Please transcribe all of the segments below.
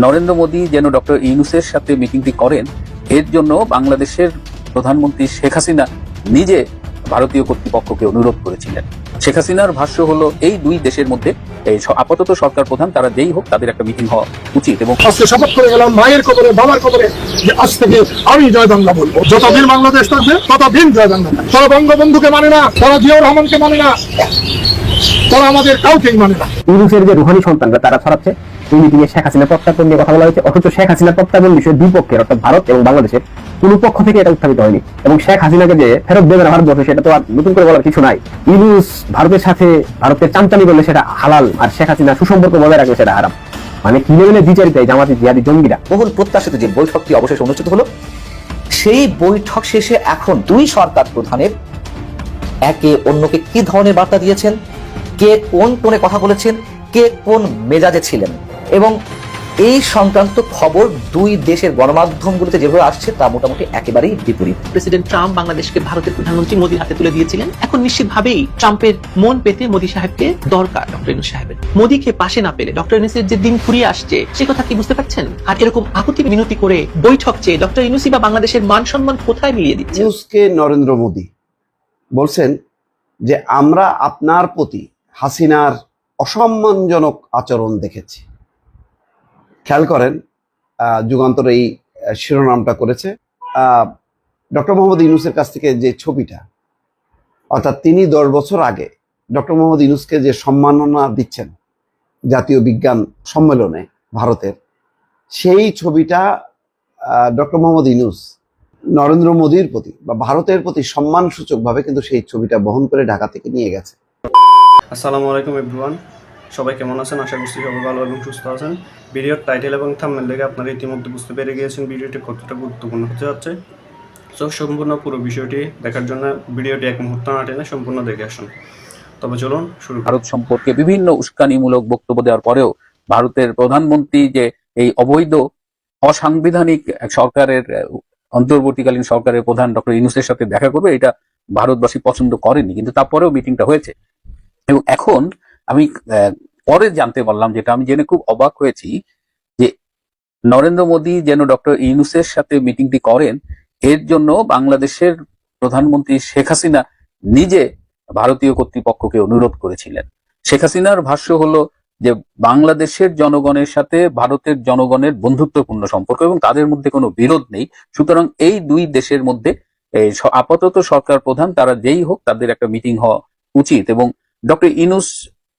নরেন্দ্র মোদী যেন ডক্টর ইউনুসের সাথে মিটিংটি করেন এর জন্য বাংলাদেশের প্রধানমন্ত্রী শেখ হাসিনা নিজে ভারতীয় কর্তৃপক্ষকে অনুরোধ করেছিলেন। শেখ হাসিনার ভাষ্য হলো এই দুই দেশের মধ্যে আপাতত সরকার প্রধান তারা যেই হোক তাদের একটা মিটিং হওয়া উচিত এবং আজকে শপথ করে গেলাম মায়ের কবরে বাবার কবরে যে আজ থেকে আমি জয় বাংলা বলব। যতদিন বাংলাদেশ থাকবে ততদিন জয় বাংলা তারা বঙ্গবন্ধুকে মানে না তারা জিয়াউর রহমানকে মানে না তারা আমাদের কাউকে মানে না। ইউনুসের যে রুহানি সন্তানরা তারা ছড়াচ্ছে। মিটিংয়ে শেখ হাসিনা প্রত্যাপন নিয়ে কথা বলা হয়েছে, অথচ শেখ হাসিনা বিষয়ে দুই পক্ষের, অর্থাৎ ভারত এবং বাংলাদেশের, কোন পক্ষ থেকে এটা উত্থাপিত হয়নি। এবং শেখ হাসিনাকে যে ফেরত দেবে না সেটা তো আর নতুন করে বলার কিছু নাই। ভারতের সাথে, ভারতের করলে সেটা হালাল, আর শেখ হাসিনা সুসম্পর্ক বজায় রাখলে সেটা মানে কি লেভেলে জামাতি জঙ্গিরা? বহুল প্রত্যাশিত যে বৈঠকটি অবশেষে অনুষ্ঠিত হলো, সেই বৈঠক শেষে এখন দুই সরকার প্রধানের একে অন্যকে কি ধরনের বার্তা দিয়েছেন? কে কোন টোনে কথা বলেছেন? কে কোন মেজাজে ছিলেন? এবং এই সংক্রান্ত খবর দুই দেশের গণমাধ্যমগুলোতে যেভাবে আসছে তা মোটামুটি একেবারেই বিপরীত। প্রেসিডেন্ট ট্রাম্প বাংলাদেশকে ভারতের প্রধানমন্ত্রী মোদীর হাতে তুলে দিয়েছিলেন। এখন নিশ্চিতভাবেই ট্রাম্পের মন পেতে মোদী সাহেবকে দরকার ডক্টর ইনুস সাহেবের। মোদীকে পাশে না পেলে ডক্টর ইনুসের যে দিন ফুরিয়ে আসছে সে কথা কি বুঝতে পারছেন? আর এরকম আকুতি মিনতি করে বৈঠক চেয়ে ডক্টর ইনুসি বা বাংলাদেশের মান সম্মান কোথায় মিলিয়ে দিচ্ছে? নিউজকে নরেন্দ্র মোদী বলছেন যে আমরা আপনার প্রতি হাসিনার অসম্মানজনক আচরণ দেখেছি। খেয়াল করেন যুগান্তর এই শিরোনামটা করেছে। ডক্টর মোহাম্মদ ইউনুসের কাছ থেকে যে ছবিটা, অর্থাৎ তিনি দশ বছর আগে ডক্টর মোহাম্মদ ইউনুসকে যে সম্মাননা দিচ্ছেন জাতীয় বিজ্ঞান সম্মেলনে ভারতের, সেই ছবিটা ডক্টর মোহাম্মদ ইউনুস নরেন্দ্র মোদীর প্রতি বা ভারতের প্রতি সম্মানসূচকভাবে কিন্তু সেই ছবিটা বহন করে ঢাকা থেকে নিয়ে গেছে। আসসালামু আলাইকুম এভরিওয়ান সবাই কেমন আছেন? আশা করছি সবাই ভালো এবং সুস্থ আছেন। ভিডিওর টাইটেল এবং থাম্বনেল দেখে আপনারা ইতিমধ্যে বুঝতে পেরে গিয়েছেন ভিডিওটি কতটা গুরুত্বপূর্ণ হতে যাচ্ছে। সো সম্পূর্ণ পুরো বিষয়টি দেখার জন্য ভিডিওটি এক মুহূর্ত না টেনে সম্পূর্ণ দেখে আসুন। তবে চলুন শুরু। ভারত সম্পর্কে বিভিন্ন উস্কানিমূলক বক্তব্য দেওয়ার পরেও ভারতের প্রধানমন্ত্রী যে এই অবৈধ, অসাংবিধানিক সরকারের, অন্তর্বর্তীকালীন সরকারের প্রধান ডক্টর ইউনুসের সাথে দেখা করবে, এটা ভারতবাসী পছন্দ করেনি। কিন্তু তারপরেও মিটিংটা হয়েছে। এবং এখন আমি পরে জানতে পারলাম যেটা আমি জেনে খুব অবাক হয়েছি যে নরেন্দ্র মোদী যেন ডক্টর ইউনুসের সাথে মিটিংটি করেন, এর জন্য বাংলাদেশের প্রধানমন্ত্রী শেখ হাসিনা নিজে ভারতীয় কর্তৃপক্ষকে অনুরোধ করেছিলেন। শেখ হাসিনার ভাষ্য হলো যে বাংলাদেশের জনগণের সাথে ভারতের জনগণের বন্ধুত্বপূর্ণ সম্পর্ক এবং তাদের মধ্যে কোনো বিরোধ নেই। সুতরাং এই দুই দেশের মধ্যে আপাতত সরকার প্রধান, তারা যেই হোক তাদের একটা মিটিং হওয়া উচিত এবং ডক্টর ইনুস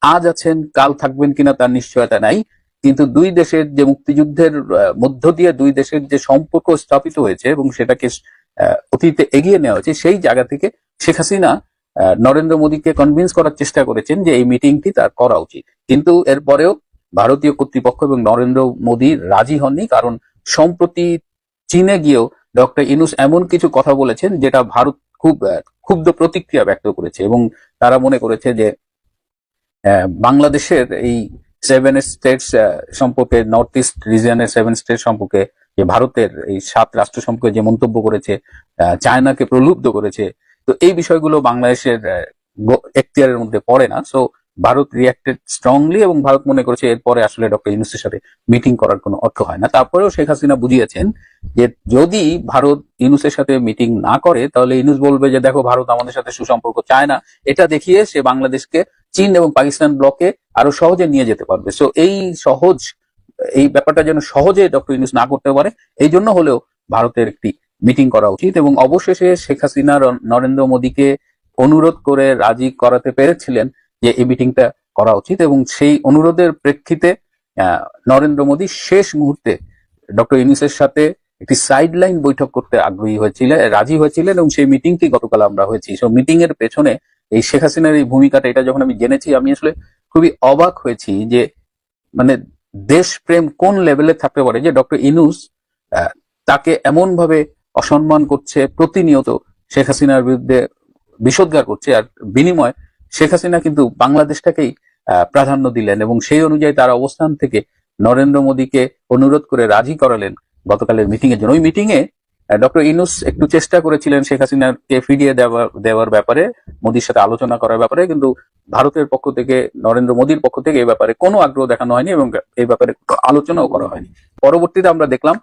আজ আছেন, কাল থাকবেন কিনা তার নিশ্চয়তা নাই। কিন্তু দুই দেশের যে মুক্তিযুদ্ধের মধ্য দিয়ে দুই দেশের যে সম্পর্ক স্থাপিত হয়েছে এবং সেটাকে অতীতে এগিয়ে নেওয়া হয়েছে, সেই জায়গা থেকে শেখ হাসিনা নরেন্দ্র মোদীকে কনভিন্স করার চেষ্টা করেছেন যে এই মিটিংটি তার করা উচিত। কিন্তু এরপরেও ভারতীয় কর্তৃপক্ষ এবং নরেন্দ্র মোদী রাজি হননি, কারণ সম্প্রতি চীনে গিয়েও ডক্টর ইনুস এমন কিছু কথা বলেছেন যেটা ভারত খুব ক্ষুব্ধ প্রতিক্রিয়া ব্যক্ত করেছে এবং তারা মনে করেছে যে বাংলাদেশের এই সেভেন স্টেটস সম্পর্কে নর্থ ইস্ট রিজিয়নের সেভেন স্টেট সম্পর্কে যে ভারতের এই সাত রাষ্ট্র সম্পর্কে যে মন্তব্য করেছে চায়নাকে প্রলুব্ধ করেছে, তো এই বিষয়গুলো বাংলাদেশের এখতিয়ারের মধ্যে পড়ে না। সো ভারত রিয়াক্টেড স্ট্রংলি এবং ভারত মনে করেছে এরপরে আসলে ডক্টর ইউনুসের সাথে মিটিং করার কোনো অর্থ হয় না। তারপরেও শেখ হাসিনা বুঝিয়েছেন যে যদি ভারত ইউনুসের সাথে মিটিং না করে, তাহলে ইউনুস বলবে যে, দেখো, ভারত আমাদের সাথে সুসম্পর্ক চায় না। এটা দেখিয়ে সে বাংলাদেশকে চীন এবং পাকিস্তান ব্লকে আরও সহজে নিয়ে যেতে পারবে। সো এই সহজ, এই ব্যাপারটা যেন সহজে ডক্টর ইউনুস না করতে পারে, এই জন্য হলেও ভারতের একটি মিটিং করা উচিত এবং অবশেষে শেখ হাসিনা নরেন্দ্র মোদীকে অনুরোধ করে রাজি করাতে পেরেছিলেন যে এই মিটিংটা করা উচিত এবং সেই অনুরোধের প্রেক্ষিতে নরেন্দ্র মোদী শেষ মুহূর্তে ডক্টর ইউনুসের সাথে একটি সাইডলাইন বৈঠক করতে আগ্রহী হয়েছিলেন, রাজি হয়েছিলেন এবং সেই মিটিংটি গতকাল আমরা হয়েছি। সো মিটিং এর পেছনে এই শেখ হাসিনার এই ভূমিকাটা, এটা যখন আমি জেনেছি, আমি আসলে খুবই অবাক হয়েছি যে মানে দেশপ্রেম কোন লেভেলে থাকতে পারে? যে ডক্টর ইনুস তাকে এমন ভাবে অসম্মান করছে, প্রতিনিয়ত শেখ হাসিনার বিরুদ্ধে বিষোদ্গার করছে, আর বিনিময় শেখ হাসিনা কিন্তু বাংলাদেশটাকেই প্রাধান্য দিলেন এবং সেই অনুযায়ী তার অবস্থান থেকে নরেন্দ্র মোদীকে অনুরোধ করে রাজি করালেন গতকালের মিটিং এর জন্য। ওই মিটিং এ ডক্টর ইনুস একটু চেষ্টা করেছিলেন শেখ হাসিনাকে ফিরিয়ে দেওয়া, দেওয়ার ব্যাপারে, মোদির সাথে আলোচনা করার ব্যাপারে, কিন্তু ভারতের পক্ষ থেকে, নরেন্দ্র মোদীর পক্ষ থেকে এই ব্যাপারে কোনো আগ্রহ দেখানো হয়নি এবং এই ব্যাপারে আলোচনাও করা হয়নি। পরবর্তীতে আমরা দেখলাম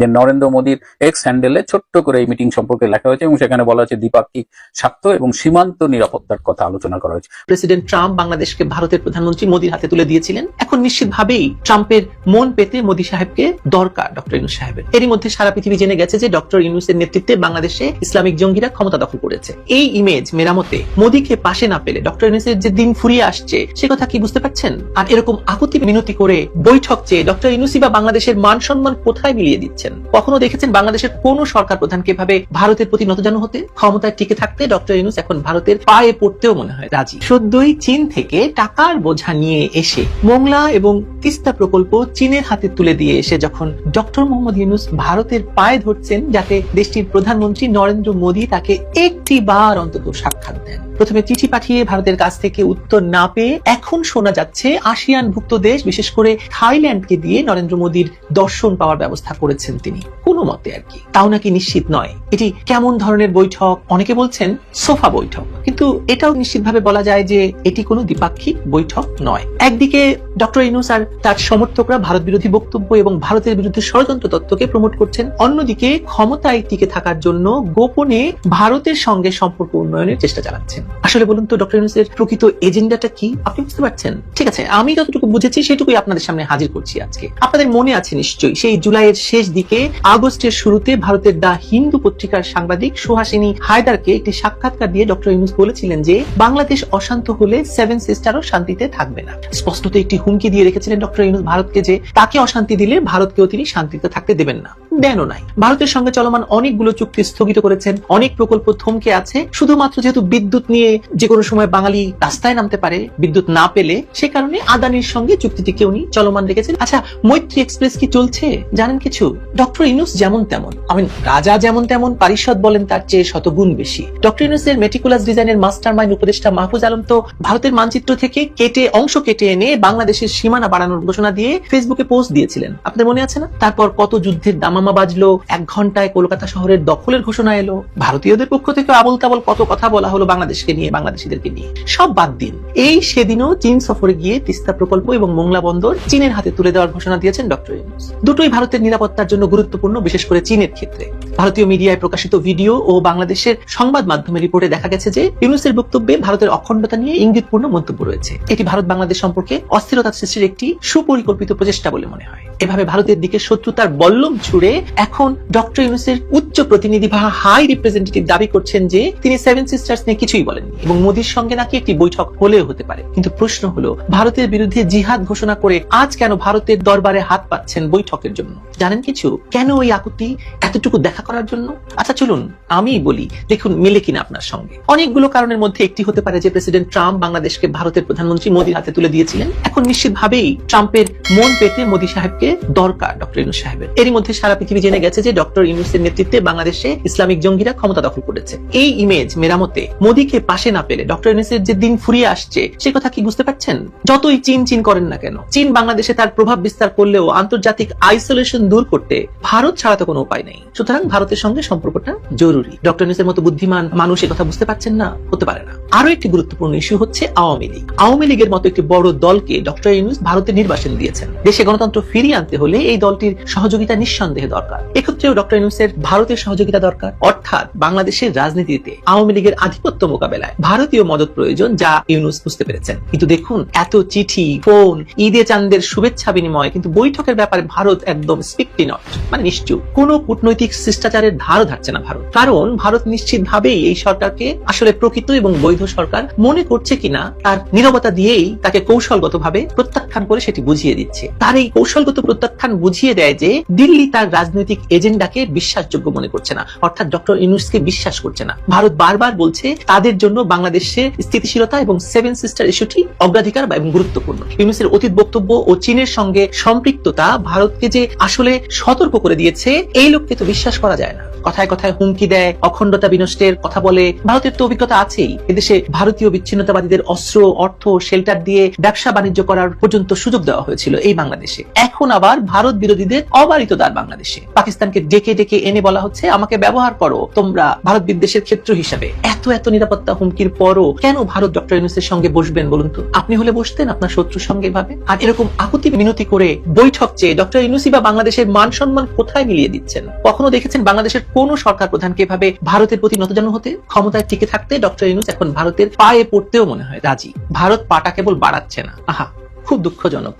যে নরেন্দ্র মোদীর এক্স হ্যান্ডেলে ছোট্ট করে এই মিটিং সম্পর্কে লেখা হয়েছে এবং সেখানে বলা হয়েছে দ্বিপাক্ষিক স্বার্থ এবং সীমান্ত নিরাপত্তার কথা আলোচনা করা হয়েছে। প্রেসিডেন্ট ট্রাম্প বাংলাদেশকে ভারতের প্রধানমন্ত্রী মোদীর হাতে তুলে দিয়েছিলেন। এখন নিশ্চিতভাবেই ট্রাম্পের মন পেতে মোদী সাহেবকে দরকার ডক্টর ইউনুস সাহেবের। এরই মধ্যে সারা পৃথিবী জেনে গেছে যে ডক্টর ইউনুসের নেতৃত্বে বাংলাদেশে ইসলামিক জঙ্গিরা ক্ষমতা দখল করেছে। এই ইমেজ মেরামতে মোদীকে পাশে না পেলে ডক্টর ইউনুসের যে দিন ফুরিয়ে আসছে, সে কথা কি বুঝতে পারছেন? আর এরকম আকুতি মিনতি করে বৈঠক চেয়ে ডক্টর ইউনুসি বা বাংলাদেশের মান সম্মান কোথায় মিলিয়ে দিচ্ছেন কখনো দেখেছেন বাংলাদেশের কোন সরকার প্রধানকে এভাবে ভারতের প্রতি নতজানু হতে ক্ষমতায় টিকে থাকতে ডক্টর ইউনুস এখন ভারতের পায়ে পড়তেও মনে হয়, রাজি। সদ্যই চীন থেকে টাকার বোঝা নিয়ে এসে মোংলা এবং তিস্তা প্রকল্প চীনের হাতে তুলে দিয়ে এসে যখন ডক্টর মোহাম্মদ ইউনুস ভারতের পায়ে ধরছেন যাতে দেশটির প্রধানমন্ত্রী নরেন্দ্র মোদী তাকে একটি বার অন্তত সাক্ষাৎ দেন। প্রথমে চিঠি পাঠিয়ে ভারতের কাছ থেকে উত্তর না পেয়ে এখন শোনা যাচ্ছে আসিয়ানভুক্ত দেশ, বিশেষ করে থাইল্যান্ডকে দিয়ে নরেন্দ্র মোদীর দর্শন পাওয়ার ব্যবস্থা করেছেন তিনি। কোনো মতে আর কি। তাও নাকি নিশ্চিত নয়। এটি কেমন ধরনের বৈঠক? অনেকে বলছেন সোফা বৈঠক। কিন্তু এটাও নিশ্চিতভাবে বলা যায় যে এটি কোনো দ্বিপাক্ষিক বৈঠক নয়। একদিকে ডক্টর ইনুস আর তার সমর্থকরা ভারত বিরোধী বক্তব্য এবং ভারতের বিরুদ্ধে ষড়যন্ত্র তত্ত্বকে প্রমোট করছেন। অন্যদিকে ক্ষমতায় টিকে থাকার জন্য গোপনে ভারতের সঙ্গে সম্পর্ক উন্নয়নের চেষ্টা চালাচ্ছেন। আসলে বলুন তো, ডক্টর ইউনুসের প্রকৃত এজেন্ডাটা কি? আপনি বুঝতে পারছেন? ঠিক আছে, আমি যতটুকু বুঝেছি সেটুকুই আপনাদের সামনে হাজির করছি আজকে। আপনাদের মনে আছে নিশ্চয়ই, সেই জুলাইয়ের শেষ দিকে আগস্টের শুরুতে ভারতের দা হিন্দু পত্রিকার সাংবাদিক সুহাসিনী হায়দারকে একটি সাক্ষাৎকার দিয়ে ডক্টর ইউনুস বলেছিলেন যে, বাংলাদেশ অশান্ত হলে সেভেন সিস্টারও শান্তিতে থাকবে না। স্পষ্টত একটি হুমকি দিয়ে রেখেছিলেন ডক্টর ইউনুস ভারতকে যে, তাকে অশান্তি দিলে ভারতকেও তিনি শান্তিতে থাকতে দেবেন না। দেনও নাই। ভারতের সঙ্গে চলমান অনেকগুলো চুক্তি স্থগিত করেছেন। অনেক প্রকল্প থমকে আছে। শুধুমাত্র যেহেতু বিদ্যুৎ নিয়ে যে কোনো সময় বাঙালি রাস্তায় নামতে পারে, বিদ্যুৎ না পেলে সে কারণে আদানির সঙ্গে চুক্তিটিকে উনি চলমান রেখেছেন। আচ্ছা মৈত্রী এক্সপ্রেস কি চলছে? জানেন কিছু? ডক্টর ইনুস যেমন তেমন। আমি রাজা যেমন তেমন, পারিষদ বলেন তার চেয়ে শতগুণ বেশি। ডক্টর ইনুসের মেটিকুলাস ডিজাইনের মাস্টার মাইন্ড উপদেষ্টা মাহফুজ আলম তো ভারতের মানচিত্র থেকে কেটে, অংশ কেটে এনে বাংলাদেশের সীমানা বাড়ানোর ঘোষণা দিয়ে ফেসবুকে পোস্ট দিয়েছিলেন। আপনাদের মনে আছে না? তারপর কত যুদ্ধের দামামা বাজলো, এক ঘন্টায় কলকাতা শহরের দখলের ঘোষণা এলো। ভারতীয়দের পক্ষ থেকে আবল তাবল কত কথা বলা হলো বাংলাদেশকে নিয়ে, বাংলাদেশিদেরকে নিয়ে। সব বাদ দিন। এই সেদিনও চীন সফরে গিয়ে তিস্তা প্রকল্প এবং মোংলা বন্দর চীনের হাতে তুলে দেওয়ার ঘোষণা দিয়েছেন ডক্টর ইউনুস দুটোই ভারতের নিরাপত্তার জন্য গুরুত্বপূর্ণ বিশেষ করে চীনের ক্ষেত্রে। ভারতীয় মিডিয়ায় প্রকাশিত ভিডিও ও বাংলাদেশের সংবাদ মাধ্যমে রিপোর্টে দেখা গেছে যে ইউনুসের বক্তব্যে ভারতের অখণ্ডতা নিয়ে ইঙ্গিতপূর্ণ মন্তব্য রয়েছে। এটি ভারত বাংলাদেশ সম্পর্কে অস্থিরতা সৃষ্টির একটি সুপরিকল্পিত প্রচেষ্টা বলে মনে হয়। এভাবে ভারতের দিকে শত্রুতার বল্লম ছুড়ে এখন ডক্টর ইউনুসের উচ্চ প্রতিনিধি বা হাই রিপ্রেজেন্টেটিভ দাবি করছেন যে তিনি সেভেন সিস্টার্স নিয়ে কিছুই বলেননি এবং মোদীর সঙ্গে নাকি একটি বৈঠক হলেও হতে পারে। কিন্তু প্রশ্ন হলো, ভারতের বিরুদ্ধে জিহাদ ঘোষণা করে আজ কেন ভারতের দরবারে হাত পাচ্ছেন বৈঠকের জন্য? জানেন কিছু? কেন ওই আকুতি এতটুকু দেখা করার জন্য? আচ্ছা চলুন আমি বলি, দেখুন, মিলে কিনা আপনার সঙ্গে। অনেকগুলো কারণের মধ্যে একটি হতে পারে যে প্রেসিডেন্ট ট্রাম্প বাংলাদেশকে ভারতের প্রধানমন্ত্রী মোদীর হাতে তুলে দিয়েছিলেন। এখন নিশ্চিতভাবেই ট্রাম্পের মন পেতে মোদী সাহেবকে দরকার, ডক্টর ইউনুস সাহেবের। এরই মধ্যে সারা পৃথিবী জেনে গেছে যে ডক্টর ইউনুসের নেতৃত্বে বাংলাদেশে ইসলামিক জঙ্গিরা ক্ষমতা দখল করেছে। এই ইমেজ মেরামতে মোদীকে পাশে না পেলে ডক্টর ইউনুসের যে দিন ফুরিয়ে আসছে, সে কথা কি বুঝতে পারছেন? যতই চীন চীন করেন না কেন, চীন বাংলাদেশে তার প্রভাব বিস্তার করলেও আন্তর্জাতিক আইসোলেশন দূর করতে ভারত ছাড়া তো কোনো উপায় নেই। সুতরাং ভারতের সঙ্গে সম্পর্কটা জরুরি। ডক্টর ইউনুসের মতো বুদ্ধিমান মানুষ কথা বুঝতে পারছেন না, হতে পারে না। আরও একটি গুরুত্বপূর্ণ ইস্যু হচ্ছে আওয়ামী লীগ। আওয়ামী লীগের মতো একটি বড় দলকে ডক্টর ইউনুস ভারতে নির্বাসন দিয়েছেন। দেশে গণতন্ত্র ফিরিয়ে আনতে হলে এই দলটির সহযোগিতা নিঃসন্দেহে দরকার। এক্ষেত্রেও ডক্টর ইউনুসের ভারতের সহযোগিতা দরকার। অর্থাৎ বাংলাদেশের রাজনীতিতে আওয়ামী লীগের আধিপত্য মোকাবেলায় ভারতীয় মদত প্রয়োজন যা ইউনুস বুঝতে পেরেছেন। কিন্তু দেখুন, এত চিঠি, ফোন, ঈদে চান্দের শুভেচ্ছা বিনিময়, কিন্তু বৈঠকের ব্যাপারে ভারত একদম স্পিকটি নট মানে নিশ্চুপ কোন কূটনৈতিক শিষ্টাচারের ধারও ধারছে না ভারত। কারণ ভারত নিশ্চিতভাবেই এই সরকারকে আসলে প্রকৃত এবং বৈধ সরকার মনে করছে কিনা তার নিরবতা দিয়েই তাকে কৌশলগতভাবে প্রত্যাখ্যান করে সেটি বুঝিয়ে দিচ্ছে। তার এই কৌশলগত প্রত্যাখ্যান বুঝিয়ে দেয় যে দিল্লি তার রাজনৈতিক এজেন্ডাকে বিশ্বাসযোগ্য মনে করছে না, অর্থাৎ ডক্টর ইউনুসকে বিশ্বাস করছে না। ভারত বারবার বলছে তাদের জন্য বাংলাদেশের স্থিতিশীলতা এবং সেভেন সিস্টার ইস্যুটি অগ্রাধিকার এবং গুরুত্বপূর্ণ। ইউনুসের অতীত বক্তব্য ও চীনের সঙ্গে সম্পৃক্ততা ভারতকে যে আসলে সতর্ক করে দিয়েছে হচ্ছে এই লোককে তো বিশ্বাস করা যায় না। কথায় কথায় হুমকি দেয়, অখণ্ডতা বিনষ্টের কথা বলে। ভারতের তো অভিজ্ঞতা আছেই। এদেশে ভারতীয় বিচ্ছিন্নতাবাদীদের অস্ত্র, অর্থ, শেল্টার দিয়ে ব্যবসা বাণিজ্য করার পর্যন্ত সুযোগ দেওয়া হয়েছিল এই বাংলাদেশে। এখন আবার ভারত বিরোধীদের অবারিত দ্বার বাংলাদেশে। পাকিস্তানকে ডেকে ডেকে এনে বলা হচ্ছে, আমাকে ব্যবহার করো, তোমরা ভারত বিদ্বেষের ক্ষেত্র হিসাবে। এত এত নিরাপত্তা হুমকির পরও কেন ভারত ডক্টর ইউনুসের সঙ্গে বসবেন বলুন তো? আপনি হলে বসতেন আপনার শত্রুর সঙ্গে ভাবে আর এরকম আকুতি মিনতি করে বৈঠক চেয়ে ডক্টর ইউনুসি বা বাংলাদেশের মান সম্মান কোথায় মিলিয়ে দিচ্ছেন। কখনো দেখেছেন বাংলাদেশের কোন সরকার প্রধানকে এভাবে ভারতের প্রতি নতজানু হতে ক্ষমতায় টিকে থাকতে? ডক্টর ইউনুস এখন ভারতের পায়ে পড়তেও মনে হয় রাজি। ভারত পাটা কেবল বাড়াচ্ছে না। আহা, খুব দুঃখজনক,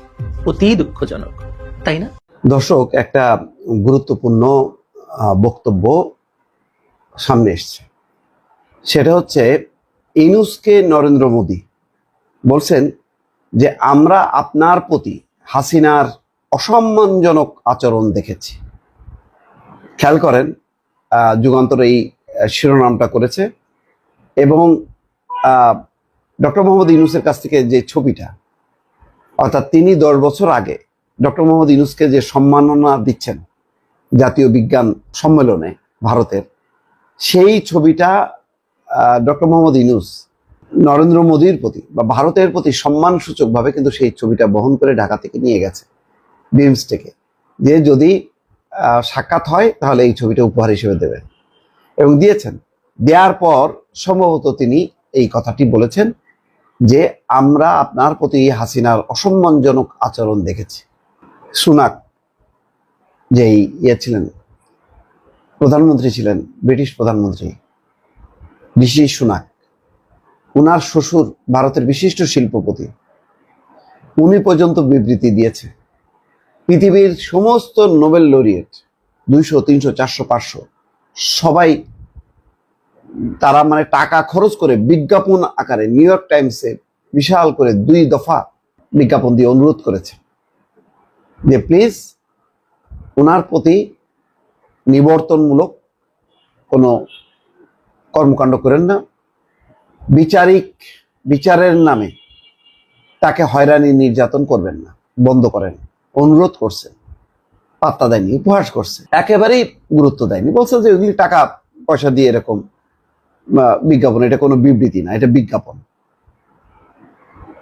অতি দুঃখজনক। তাই না? দর্শক, একটা গুরুত্বপূর্ণ বক্তব্য সামনে এসছে। সেটা হচ্ছে ইনুসকে নরেন্দ্র মোদী বলছেন যে, আমরা আপনার প্রতি হাসিনার অসম্মানজনক আচরণ দেখেছি। খেয়াল করেন যুগান্তর এই শিরোনামটা করেছে এবং ডক্টর মোহাম্মদ ইউনুসের কাছ থেকে যে ছবিটা, অর্থাৎ তিনি দশ বছর আগে ডক্টর মোহাম্মদ ইউনুসকে যে সম্মাননা দিচ্ছেন জাতীয় বিজ্ঞান সম্মেলনে ভারতের, সেই ছবিটা ডক্টর মোহাম্মদ ইউনুস নরেন্দ্র মোদীর প্রতি বা ভারতের প্রতি সম্মানসূচকভাবে কিন্তু সেই ছবিটা বহন করে ঢাকা থেকে নিয়ে গেছে বিমস্টেকে যে যদি সাক্ষাৎ হয়, তাহলে এই ছবিটা উপহার হিসেবে দেবেন। এবং দিয়েছেন। দেওয়ার পর সম্ভবত তিনি এই কথাটি বলেছেন যে, আমরা আপনার প্রতি হাসিনার অসম্মানজনক আচরণ দেখেছি। সুনাক যেই ইয়ে ছিলেন, প্রধানমন্ত্রী ছিলেন, ব্রিটিশ প্রধানমন্ত্রী ঋষি সুনাক। উনার শ্বশুর ভারতের বিশিষ্ট শিল্পপতি। উনি পর্যন্ত বিবৃতি দিয়েছে। পৃথিবীর সমস্ত নোবেল লরিয়েট, দুইশো, তিনশো, চারশো, পাঁচশো, সবাই তারা মানে টাকা খরচ করে বিজ্ঞাপন আকারে নিউ ইয়র্ক টাইমসে বিশাল করে দুই দফা বিজ্ঞাপন দিয়ে অনুরোধ করেছে যে প্লিজ ওনার প্রতি নিবর্তনমূলক কোনো কর্মকাণ্ড করেন না। বিচারিক, বিচারের নামে তাকে হয়রানি নির্যাতন করবেন না, বন্ধ করেন। অনুরোধ করছে, পাত্তা দেয়নি, উপহাস করছে, একেবারেই গুরুত্ব দেয়নি। বলছে যে ওইগুলি টাকা পয়সা দিয়ে এরকম বিজ্ঞাপন, এটা কোনো বিবৃতি না, এটা বিজ্ঞাপন।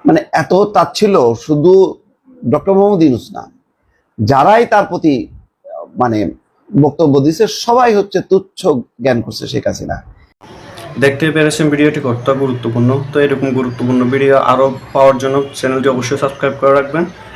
মানে এত তাচ্ছিল শুধু ডক্টর মোহাম্মদ ইউনুস না, যারাই তার প্রতি মানে বক্তব্য দিচ্ছে সবাই হচ্ছে তুচ্ছ জ্ঞান করছে শেখ হাসিনা। দেখতে পেরেছেন ভিডিওটি কতটা গুরুত্বপূর্ণ? তো এরকম গুরুত্বপূর্ণ ভিডিও আরও পাওয়ার জন্য চ্যানেলটি অবশ্যই সাবস্ক্রাইব করে রাখবেন।